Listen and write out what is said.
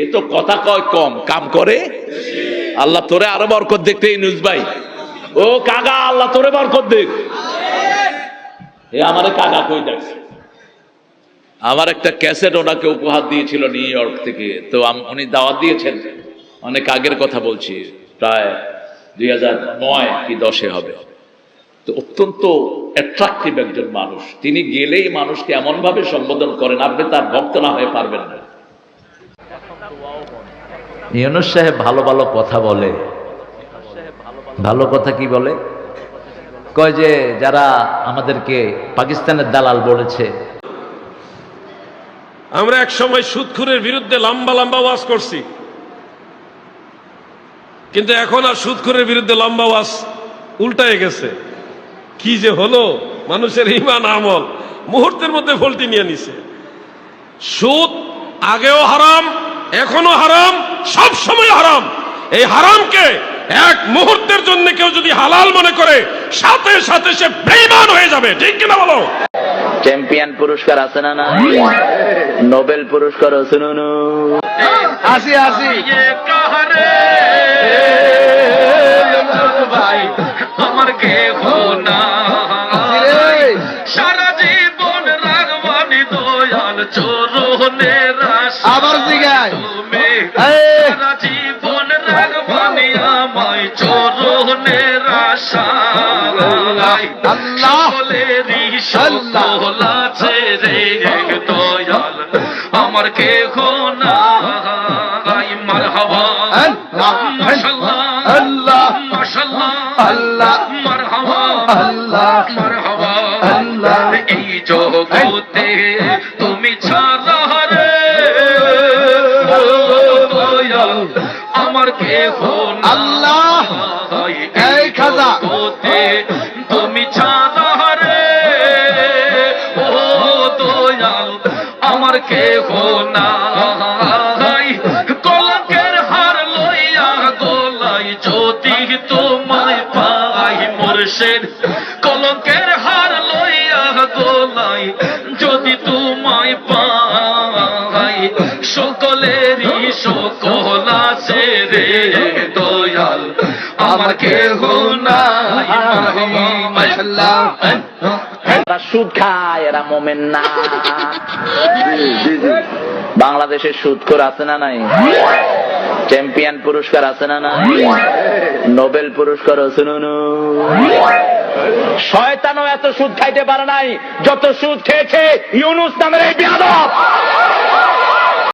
এ তো কথা কয় কম। কাম করে? আল্লাহ তোরে আরও বরকত দেখতে এই নিউজ ভাই। ও কাগা আল্লাহ তোরে বরকত দেখ এ আমারে কাগা কই দেখছে আমার একটা ক্যাসেট ওনাকে উপহার দিয়েছিল নিউ ইয়র্ক থেকে। তো উনি দাওয়াত দিয়েছেন। অনেক আগের কথা বলছি। প্রায় দুই হাজার নয় কি দশে হবে। তো অত্যন্ত অ্যাট্রাকটিভ একজন মানুষ। তিনি গেলেই মানুষকে এমনভাবে সম্বোধন করেন, আপনি তার ভক্ত না হয়ে পারবেন না। ইউনুস সাহেব ভালো ভালো কথা বলে। ভালো কথা কি বলে? কয় যে যারা আমাদেরকে পাকিস্তানের দালাল বলেছে। আমরা এক সময় সুদখুরের বিরুদ্ধে লম্বা লম্বা ওয়াজ করছি। কিন্তু এখন আর সুদখুরের বিরুদ্ধে লম্বা ওয়াজ উল্টায় গেছে। কি যে হলো? মানুষের ইমান আমল। মুহূর্তের মধ্যে ভোল্টি নিয়ে নিছে। সুদ আগেও হারাম এখনও হারাম সব সময় হারাম। এই হারামকে এক মুহূর্তের জন্য কেউ যদি হালাল মনে করে সাথে সাথে সে বেইমান হয়ে যাবে। ঠিক কিনা বলো? চ্যাম্পিয়ন পুরস্কার আছে না না নোবেল পুরস্কার আছে না না আসি আসি। ভাই আমার কে না। সারা জীবন রাগবানি দয়াল চোরনের আবার জিগায়। জীবন আমায় আশা আল্লাহ। আছে রে দয়াল আমার কে না আল্লাহ। মাশাল্লাহ আল্লাহ। মাশাল্লাহ আল্লাহ। মারহাবা আল্লাহ। মারহাবা আল্লাহ। এই জগতে তুমি ছাড়া আল্লাহ। এই খাজা। তুমি ছাড়া ও দয়াল আমার কে নাই কলকের হার লইয়া গোলাই যদি তোমায় পাই মোরশেদ কলকের হার লইয়া গোলাই যদি তোমায় পাই সকল আছে রে দয়াল, আমার কেহ মাশাআল্লাহ। এরা সুদ না। সুদখোর আছে না নাই? চ্যাম্পিয়ন পুরস্কার আছে না নাই? নোবেল পুরস্কার আছে না না শয়তানও এত সুদ খাইতে পারে নাই, যত সুদ খেয়েছে ইউনুস নামের এই বিয়াদব।